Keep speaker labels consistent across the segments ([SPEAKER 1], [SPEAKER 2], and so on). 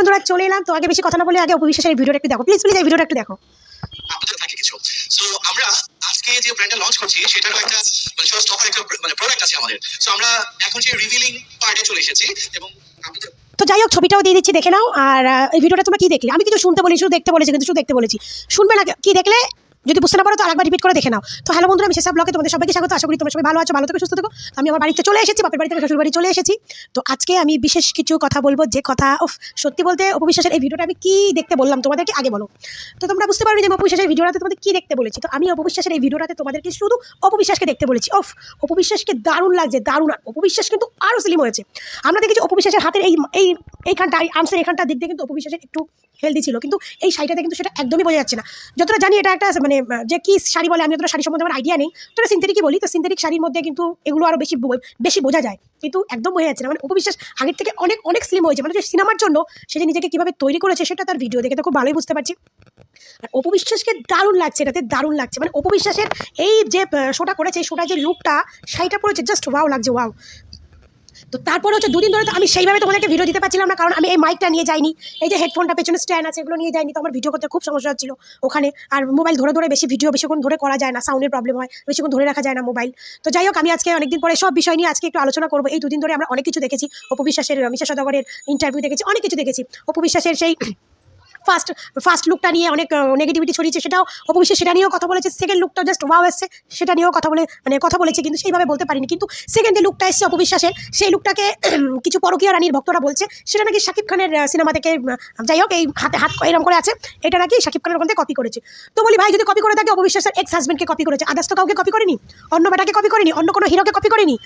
[SPEAKER 1] বন্ধুরা চলে এলাম। তো আগে বেশি কথা না বলে আগে অপবিশ্বাসের ভিডিওটা একটু দেখো। প্লিজ প্লিজ এই ভিডিওটা একটু দেখো।
[SPEAKER 2] আপনাদের থাকে কিছু। সো আমরা আজকে যে ব্র্যান্ডটা লঞ্চ করছি একটা মানে শো স্টপার একটা মানে প্রোডাক্ট আছে আমাদের। সো আমরা এখন সেই রিভিলিং পার্টে চলে এসেছি এবং
[SPEAKER 1] তো যাই হোক ছবিটাও দিয়ে দিচ্ছি দেখে নাও। আর এই ভিডিওটা তোমরা কি দেখলে? আমি কিছু শুনতে বলি শুধু দেখতে বলেছি কিন্তু শুধু দেখতে বলেছি। শুনবে না কি দেখলে? যদি বুঝতে না পারো তো আরেকবার রিপিট করে দেখে নাও। তো হ্যালো বন্ধুরা, আমি ব্লগে তোমাদের সবাইকে স্বাগত। আশা করি তোমরা সবাই ভালো আছো, ভালো থেকে, সুস্থ থেকো। আমি আমার বাড়িতে চলে এসেছি, বাপের বাড়ি থেকে শ্বশুর বাড়ি চলে এসেছি। তো আজকে আমি বিশেষ কিছু কথা বলব, যে কথা সত্যি বলতে অপবিশ্বাসের এই ভিডিওটা আমি কি দেখতে বললাম তোমাদেরকে আগে বলো। তো তোমরা বুঝতে পারবে যে অপবিশ্বাসের ভিডিওটাতে তোমাদের কি দেখতে বলেছি। তো আমি অপবিশ্বাসের এই ভিডিওটাতে তোমাদেরকে শুধু অপবিশ্বাসকে দেখতে বলেছি। অফ অপবিশ্বাসকে দারুণ লাগছে, দারুণ। আর অপবিশ্বাস কিন্তু আরও স্লিম হয়েছে। আমরা দেখেছি অপবিশ্বাসের হাতের এই এই, এইখানটা, এই আর্মসের এখানটা দিক দিয়ে কিন্তু অপবিশ্বাসের একটু হেলদি ছিল। কিন্তু এই শাড়িটাতে কিন্তু সেটা একদমই বোঝা যাচ্ছে না। যতটা জানি এটা একটা মানে যে কি শাড়ি বলে, আমি অতটা শাড়ি সম্বন্ধে আমার আইডিয়া নেই। তো সিনথেটিকই বলি, তো সিনথেটিক শাড়ির মধ্যে কিন্তু এগুলো আরও বেশি বেশি বোঝা যায়। কিন্তু একদম বোঝা যাচ্ছে না। মানে অপবিশ্বাস আগের থেকে অনেক অনেক স্লিম হয়েছে। মানে যে সিনেমার জন্য সে যে নিজেকে কীভাবে তৈরি করেছে, সেটা তার ভিডিও দেখে তো খুব ভালোই বুঝতে পারছি। আর অপবিশ্বাসকে দারুণ লাগছে, এটাতে দারুণ লাগছে। মানে অপবিশ্বাসের এই যে শোটা করেছে শোটা যে লুকটা শাড়িটা পরেছে জাস্ট ওয়াও লাগছে ওয়াও তো তারপরে হচ্ছে দুদিন ধরে তো আমি সেইভাবে তোমাদেরকে ভিডিও দিতে পারছিলাম না, কারণ আমি এই মাইকটা নিয়ে যাইনি। এই যে হেডফোনটা পেছনে স্ট্যান্ড আছে, এগুলো নিয়ে যাইনি, তো আমার ভিডিও করতে খুব সমস্যা হচ্ছিল ওখানে। আর মোবাইল ধরে ধরে বেশি ভিডিও বেশিক্ষণ ধরে করা যায় না সাউন্ডের প্রবলেম হয়, বেশিক্ষণ ধরে রাখা যায় না মোবাইল তো যাই হোক, আমি আজকে অনেকদিন পরে সব বিষয় নিয়ে আজকে একটু আলোচনা করব। এই দুদিন ধরে আমরা অনেক কিছু দেখেছি অপবিশ্বাসের মিশা সদাগরের ইন্টারভিউ দেখেছি, অনেক কিছু দেখেছি। অপবিশ্বাসের সেই ফার্স্ট ফার্স্ট লুকটা নিয়ে অনেক নেগেটিভিটি ছড়িয়েছে সেটাও অপবিশ্বাস সেটা নিয়েও কথা বলেছে। সেকেন্ড লুকটা জাস্ট ওয়াও এসছে, সেটা নিয়েও কথা বলে মানে কথা বলেছে কিন্তু সেইভাবে বলতে পারিনি। কিন্তু সেকেন্ড লুকটা এসছে অপবিশ্বাসের, সেই লুকটাকে কিছু পরকীয়া রানীর ভক্তরা বলছে, সেটা নাকি শাকিব খানের সিনেমা থেকে যাই হোক, এই হাতে, হাত এরকম করে আছে, এটা নাকি শাকিব খানের থেকে কপি করেছে। তো বলি ভাই, যদি কপি করে থাকে, অপবিশ্বাসের এক্স হাজবেন্ডকে কপি করেছে। আদার্স তো কাউকে কপি করেনি? অন্য বেটাকে কপি করেনি? অন্য কোনো হিরোকে কপি করেনি?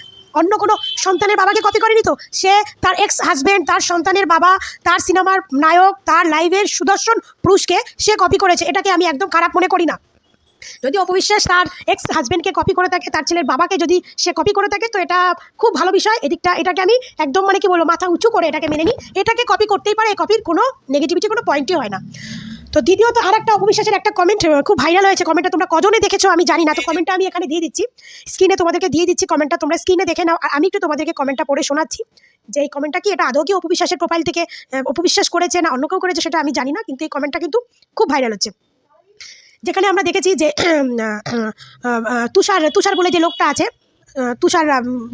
[SPEAKER 1] অন্য কোনো সন্তানের বাবাকে কপি করেনি তো? সে তার এক্স হাজবেন্ড তার সন্তানের বাবা, তার সিনেমার নায়ক, তার লাইভের সুদর্শন পুরুষকে সে কপি করেছে। এটাকে আমি একদম খারাপ মনে করি না। যদি অপবিশ্বাস তার এক্স হাজবেন্ডকে কপি করে থাকে, তার ছেলের বাবাকে যদি সে কপি করে থাকে, তো এটা খুব ভালো বিষয়। এদিকটা এটাকে আমি একদম মানে কি বলব, মাথা উঁচু করে এটাকে মেনে নিই। এটাকে কপি করতেই পারে, এই কপির কোনো নেগেটিভিটি কোনো পয়েন্টই হয় না। তো দ্বিতীয়ত আর একটা অপবিশ্বাসের একটা কমেন্ট খুব ভাইরাল হয়েছে। কমেন্টটা তোমরা কজনে দেখেছ আমি জানি না। তো কমেন্টটা আমি এখানে দিয়ে দিচ্ছি। স্ক্রিনে তোমাদেরকে দিয়ে দিচ্ছি কমেন্টটা তোমরা স্ক্রিনে দেখে নাও। আর আমি একটু তোমাদেরকে কমেন্টটা পড়ে শোনাচ্ছি। যে এই কমেন্টটা কি? এটা আদৌ কি অপবিশ্বাসের প্রোফাইল থেকে অপবিশ্বাস করেছে না অন্য কেউ করেছে সেটা আমি জানি না, কিন্তু এই কমেন্টটা কিন্তু খুব ভাইরাল হচ্ছে। যেখানে আমরা দেখেছি যে তুষার তুষার বলে যে লোকটা আছে তুষার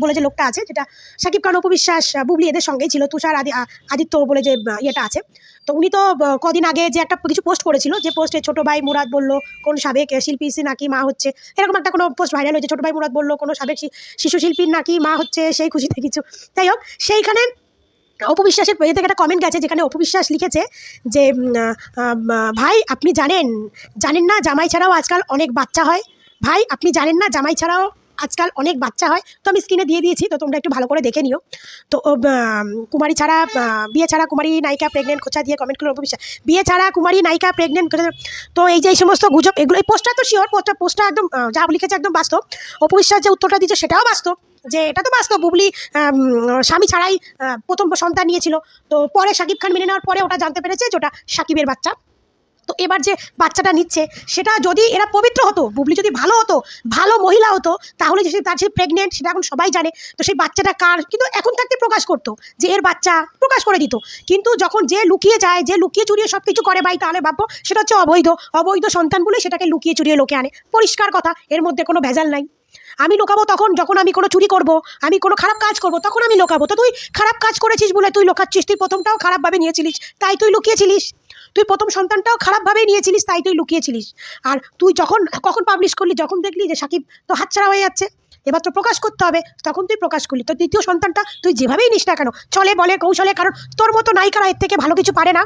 [SPEAKER 1] বলে যে লোকটা আছে যেটা সাকিব খান উপবিশ্বাস আহ, বুবলি এদের সঙ্গেই ছিল তুষার আদি আদিত্য বলে যে ইয়েটা আছে। তো উনি তো কদিন আগে যে একটা কিছু পোস্ট করেছিল যে পোস্টে ছোট ভাই মুরাদ বলল কোন সাবেক শিল্পী নাকি মা হচ্ছে? এরকম একটা কোনো পোস্ট ভাইরাল হয়েছে ছোট ভাই মুরাদ বলল কোনো সাবেক শিশু শিল্পীর নাকি মা হচ্ছে? সেই খুশিতে কিছু। যাই হোক সেইখানে অপবিশ্বাসের পেয়ে থেকে একটা কমেন্ট গেছে যেখানে অপবিশ্বাস লিখেছে যে ভাই আপনি জানেন জানেন না জামাই ছাড়াও আজকাল অনেক বাচ্চা হয়? ভাই আপনি জানেন না জামাই ছাড়াও আজকাল অনেক বাচ্চা হয়, তো আমি স্ক্রিনে দিয়ে দিয়েছি, তো তোমরা একটু ভালো করে দেখে নিও। তো কুমারী ছাড়া বিয়ে ছাড়া কুমারী, নায়িকা প্রেগনেন্ট খোঁচা দিয়ে কমেন্ট করে অপবিশ্বাস বিয়ে ছাড়া কুমারী, নায়িকা প্রেগনেন্ট তো এই যে এই সমস্ত গুজব, এগুলো এই পোস্টটা তো শিওর পোস্টটা পোস্টটা একদম যা লিখেছে একদম বাস্তব। অপবিশ্বাস যে উত্তরটা দিচ্ছে সেটাও বাস্তব, যে এটা তো বাস্তব, বুবলি স্বামী ছাড়াই প্রথম সন্তান নিয়েছিল। তো পরে শাকিব খান মেনে নেওয়ার পরে ওটা জানতে পেরেছে যে ওটা সাকিবের বাচ্চা। তো এবার যে বাচ্চাটা নিচ্ছে, সেটা যদি এরা পবিত্র হতো, বুবলি যদি ভালো হতো, ভালো মহিলা হতো, তাহলে যে তার যে প্রেগনেন্ট সেটা এখন সবাই জানে, তো সেই বাচ্চাটা কার? কিন্তু এখন থাকতে প্রকাশ করতো যে এর বাচ্চা প্রকাশ করে দিত। কিন্তু যখন যে লুকিয়ে যায়, যে লুকিয়ে চুরিয়ে সব কিছু করে ভাই, তাহলে ভাববো সেটা হচ্ছে অবৈধ। অবৈধ সন্তান বলে সেটাকে লুকিয়ে চুরিয়ে লোকে আনে। পরিষ্কার কথা, এর মধ্যে কোনো ভেজাল নাই। আমি লোকাবো তখন, যখন আমি কোনো চুরি করব, আমি কোনো খারাপ কাজ করব, তখন আমি লোকাবো। তো তুই খারাপ কাজ করেছিস বলে তুই লোকাচ্ছিস, তুই প্রথমটাও খারাপভাবে নিয়েছিলিস, তাই তুই লুকিয়েছিলিস। তুই প্রথম সন্তানটাও খারাপভাবেই নিয়েছিলিস, তাই তুই লুকিয়েছিলিস। আর তুই যখন, কখন পাবলিশ করলি? যখন দেখলি যে সাকিব তো হাতছাড়া হয়ে যাচ্ছে, এবার তো প্রকাশ করতে হবে, তখন তুই প্রকাশ করলি। তো দ্বিতীয় সন্তানটা তুই যেভাবেই নিস না কেন, চলে বলে কৌশলে, কারণ তোর মতো নায়িকারা এর থেকে ভালো কিছু পারে না।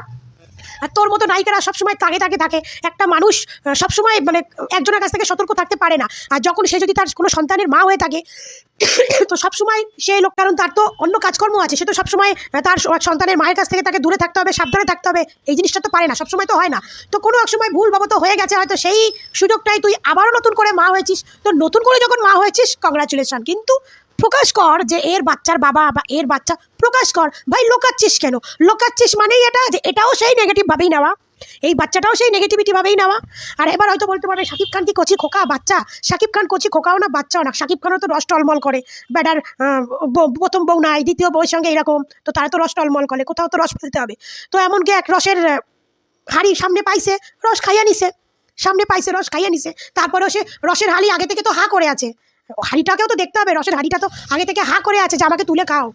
[SPEAKER 1] আর তোর মতো নায়িকারা সবসময় তাগে তাগে থাকে। একটা মানুষ সবসময় মানে একজনের কাছ থেকে সতর্ক থাকতে পারে না। আর যখন সে যদি তার কোনো সন্তানের মা হয়ে থাকে, তো সবসময় সেই লোক, কারণ তার তো অন্য কাজকর্ম আছে, সে তো সবসময় তার সন্তানের মায়ের কাছ থেকে তাকে দূরে থাকতে হবে, সাবধানে থাকতে হবে। এই জিনিসটা তো পারে না, সবসময় তো হয় না। তো কোনো এক সময় ভুল বাবত হয়ে গেছে, হয়তো সেই সুযোগটাই তুই আবারও নতুন করে মা হয়েছিস। তো নতুন করে যখন মা হয়েছিস কংগ্রাচুলেশন কিন্তু প্রকাশ কর যে এর বাচ্চার বাবা বা এর বাচ্চা প্রকাশ কর। ভাই লোকাচ্ছিস কেন? লোকাচ্ছিস মানেই এটা যে এটাও সেই নেগেটিভ ভাবেই নেওয়া। এই বাচ্চাটাও সেই নেগেটিভিটিভাবেই নেওয়া। আর এবার হয়তো বলতে পারবে শাকিব খান কি কচি খোকা? বাচ্চা শাকিব খান কচি খোকাও না? বাচ্চাও না? শাকিব খানও তো রস টলমল করে। ব্যাটার আহ, প্রথম বউ নাই দ্বিতীয় বউয়ের সঙ্গে এরকম। তো তারা তো রস টলমল করে কোথাও তো রস ফেলতে হবে। তো এমনকি এক রসের হাঁড়ি সামনে পাইছে রস খাইয়া নিছে। সামনে পাইছে রস খাইয়া নিছে। তারপরেও সে রসের হাঁড়ি আগে থেকে তো হা করে আছে। হাঁড়িটাকেও তো দেখতে হবে, রসের হাঁড়িটা তো আগে থেকে হা করে আছে, যে আমাকে তুলে খাও।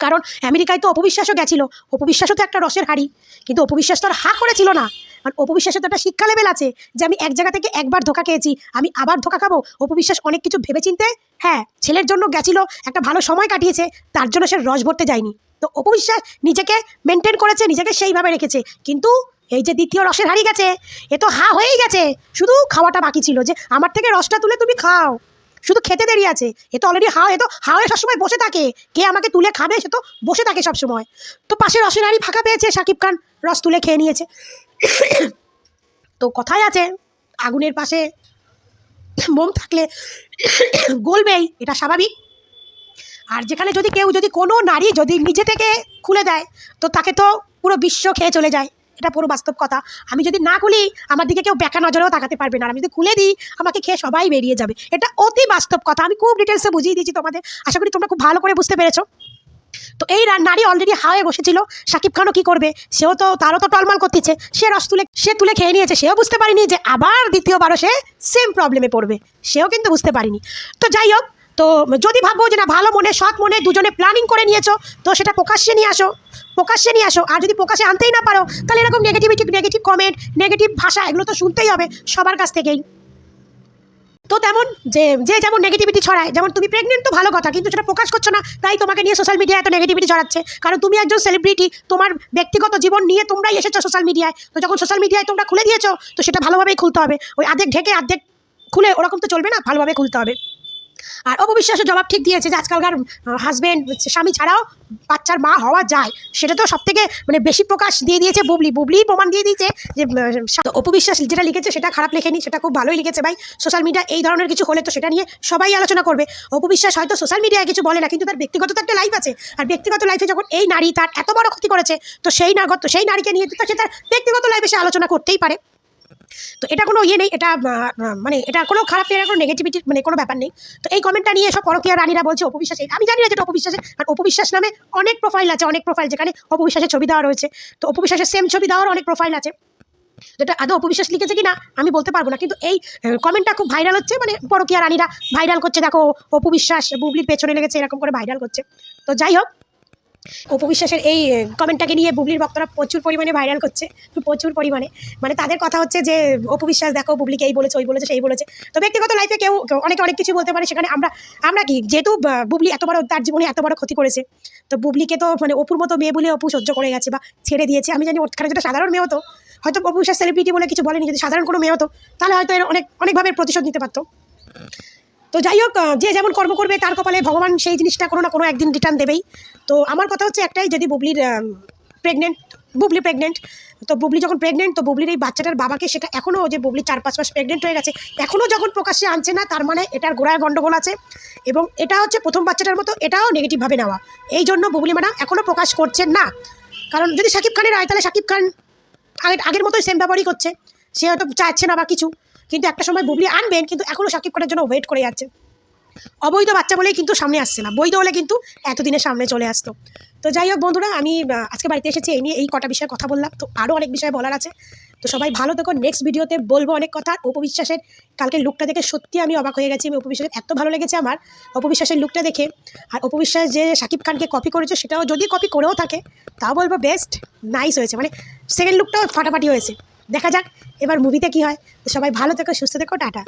[SPEAKER 1] কারণ আমেরিকায় তো অপবিশ্বাসও গেছিল, অপবিশ্বাসও তো একটা রসের হাঁড়ি, কিন্তু অপবিশ্বাস তো আর হা করেছিল না। কারণ অপবিশ্বাসের তো একটা শিক্ষা লেভেল আছে, যে আমি এক জায়গা থেকে একবার ধোকা খেয়েছি, আমি আবার ধোকা খাব। অপবিশ্বাস অনেক কিছু ভেবেচিন্তে হ্যাঁ ছেলের জন্য গেছিল, একটা ভালো সময় কাটিয়েছে, তার জন্য সে রস ভরতে যায়নি। তো অপবিশ্বাস নিজেকে মেনটেন করেছে, নিজেকে সেইভাবে রেখেছে। কিন্তু এই যে দ্বিতীয় রসের হারিয়ে গেছে, এ তো হা হয়েই গেছে, শুধু খাওয়াটা বাকি ছিল যে, আমার থেকে রসটা তুলে তুমি খাও। শুধু খেতে দেরি আছে। এ তো অলরেডি হাও এ তো হাওয়ে সবসময় বসে থাকে। কে আমাকে তুলে খাবে, সে তো বসে থাকে সবসময়। তো পাশে হাড়ি ফাঁকা পেয়েছে শাকিব খান, রস তুলে খেয়ে নিয়েছে। তো কথায় আছে, আগুনের পাশে মোম থাকলে গলবেই, এটা স্বাভাবিক। আর যেখানে যদি কেউ, যদি কোনো নারী যদি নিজে থেকে খুলে দেয়, তো তাকে তো পুরো বিশ্ব খেয়ে চলে যায়। এটা পুরো বাস্তব কথা। আমি যদি না খুলি, আমার দিকে কেউ বেকা নজরেও তাকাতে পারবে না। আমি যদি খুলে দিই, আমাকে খেয়ে সবাই বেরিয়ে যাবে। এটা অতি বাস্তব কথা। আমি খুব ডিটেলসে বুঝিয়ে দিয়েছি তোমাদের। আশা করি তোমরা খুব ভালো করে বুঝতে পেরেছ। তো এই নারী অলরেডি হাওয়ে বসেছিল। সাকিব খানও কি করবে? সেও তো তারও তো টলমল করতেছে। সে রস তুলে সে তুলে খেয়ে নিয়েছে। সেও বুঝতে পারিনি যে আবার দ্বিতীয়বারও সে সেম প্রবলেমে পড়বে। সেও কিন্তু বুঝতে পারিনি। তো যাই হোক তো যদি ভাববো যে না, ভালো মনে, সৎ মনে দুজনে প্ল্যানিং করে নিয়েছো, তো সেটা প্রকাশ্যে নিয়ে আসো, প্রকাশ্যে নিয়ে আসো। আর যদি প্রকাশ্যে আনতেই না পারো, তাহলে এরকম নেগেটিভিটি নেগেটিভ কমেন্ট নেগেটিভ ভাষা এগুলো তো শুনতেই হবে সবার কাছ থেকেই। তো তেমন যে যে যেমন নেগেটিভিটি ছড়ায়, যেমন তুমি প্রেগনেন্ট তো ভালো কথা, কিন্তু সেটা প্রকাশ করছ না, তাই তোমাকে নিয়ে সোশ্যাল মিডিয়ায় এত নেগেটিভিটি ছড়াচ্ছে। কারণ তুমি একজন সেলিব্রিটি তোমার ব্যক্তিগত জীবন নিয়ে তোমরাই এসেছ সোশ্যাল মিডিয়ায় তো যখন সোশ্যাল মিডিয়ায় তোমরা খুলে দিয়েছ, তো সেটা ভালোভাবেই খুলতে হবে। ওই আর্ধেক ঢেকে আর্ধেক খুলে, ওরকম তো চলবে না, ভালোভাবে খুলতে হবে। আর অপবিশ্বাসের জবাব ঠিক দিয়েছে যে আজকালকার হাজবেন্ড স্বামী ছাড়াও বাচ্চার মা হওয়া যায়। সেটা তো সব থেকে মানে বেশি প্রকাশ দিয়ে দিয়েছে বুবলি। বুবলি প্রমাণ দিয়ে দিয়েছে যে অপবিশ্বাস যেটা লিখেছে সেটা খারাপ লেখেনি, সেটা খুব ভালোই লিখেছে ভাই। সোশ্যাল মিডিয়া এই ধরনের কিছু হলে তো সেটা নিয়ে সবাই আলোচনা করবে। অপবিশ্বাস হয়তো সোশ্যাল মিডিয়ায় কিছু বলে না, কিন্তু তার ব্যক্তিগত তো একটা লাইফ আছে। আর ব্যক্তিগত লাইফে যখন এই নারী তার এত বড় ক্ষতি করেছে, তো সেই নাগত সেই নারীকে নিয়ে তো সে তার ব্যক্তিগত লাইফে সে আলোচনা করতেই পারে। তো এটা কোনো ইয়ে নেই, এটা মানে এটা কোনো খারাপ এটা কোনো নেগেটিভিটির মানে কোনো ব্যাপার নেই। তো এই কমেন্টটা নিয়ে সব পরকীয়া রানীরা বলছে অপবিশ্বাস। আমি জানি না যেটা অপবিশ্বাসের আর অপবিশ্বাস নামে অনেক প্রোফাইল আছে, অনেক প্রোফাইল যেখানে অপবিশ্বাসের ছবি দেওয়া রয়েছে। তো অপবিশ্বাসের সেম ছবি দেওয়ার অনেক প্রোফাইল আছে। যেটা আদৌ অপবিশ্বাস লিখেছে কি না আমি বলতে পারব না। কিন্তু এই কমেন্টটা খুব ভাইরাল হচ্ছে মানে পরকীয়া রানীরা ভাইরাল করছে। দেখো, অপবিশ্বাস, বুবলির পেছনে লেগেছে, এরকম করে ভাইরাল করছে। তো যাই হোক অপবিশ্বাসের এই কমেন্টটাকে নিয়ে বুবলির ভক্তরা প্রচুর পরিমাণে ভাইরাল করছে, প্রচুর পরিমাণে। মানে তাদের কথা হচ্ছে যে, অপবিশ্বাস দেখো, বুবলিকে এই বলেছে, ওই বলেছে, সেই বলেছে। তো ব্যক্তিগত লাইফে কেউ কেউ অনেকে অনেক কিছু বলতে পারে, সেখানে আমরা আমরা কি, যেহেতু বুবলি এত বড়, তার জীবনে এত বড় ক্ষতি করেছে, তো বুবলিকে তো মানে অপুর মতো মেয়ে বলে অপু সহ্য করে গেছে বা ছেড়ে দিয়েছে। আমি জানি ওখানে যেটা সাধারণ মেয়ে হতো, হয়তো অপু বিশ্বাস সেলিব্রিটি বলে কিছু বলেনি, যদি সাধারণ কোনো মেয়ে হতো, তাহলে হয়তো এর অনেক, অনেকভাবে প্রতিশোধ নিতে পারতো। তো যাই হোক যে যেমন কর্ম করবে তার কপালে ভগবান সেই জিনিসটা কোনো না কোনো একদিন রিটার্ন দেবেই। তো আমার কথা হচ্ছে একটাই, যদি বুবলির প্রেগনেন্ট বুবলি প্রেগনেন্ট তো বুবলি যখন প্রেগনেন্ট তো বুবলির এই বাচ্চাটার বাবাকে সেটা এখনও যে বুবলি চার পাঁচ মাস প্রেগনেন্ট হয়ে গেছে এখনও যখন প্রকাশ্যে আনছে না, তার মানে এটার গোড়ায় গণ্ডগোল আছে এবং এটা হচ্ছে প্রথম বাচ্চাটার মতো, এটাও নেগেটিভভাবে নেওয়া। এই জন্য বুবলি ম্যাডাম এখনও প্রকাশ করছেন না। কারণ যদি শাকিব খানের হয়, তাহলে শাকিব খান আগের আগের মতোই সেম ব্যবহারই করছে। সে হয়তো চাচ্ছে না বা কিছু। কিন্তু একটা সময় বুবলি আনবেন, কিন্তু এখনও সাকিব খানের জন্য ওয়েট করে যাচ্ছে অবৈধ বাচ্চা বলেই কিন্তু সামনে আসছে না। বৈধ হলে কিন্তু এতদিনের সামনে চলে আসতো। তো যাই হোক বন্ধুরা, আমি আজকে বাড়িতে এসেছি, এই নিয়ে এই কটা বিষয়ে কথা বললাম। তো আরও অনেক বিষয় বলার আছে। তো সবাই ভালো থেকো। নেক্সট ভিডিওতে বলব অনেক কথা। আর অপবিশ্বাসের কালকে লুকটা দেখে সত্যি আমি অবাক হয়ে গেছি। আমি অপবিশ্বাসের এত ভালো লেগেছে আমার অপবিশ্বাসের লুকটা দেখে। আর অপবিশ্বাস যে শাকিব খানকে কপি করেছে, সেটাও যদি কপি করেও থাকে, তাও বলব বেস্ট নাইস হয়েছে। মানে সেকেন্ড লুকটাও ফাটাফাটি হয়েছে। দেখা যাক এবার মুভিতে কী হয়। তো সবাই ভালো থেকো সুস্থ থেকো টাটা।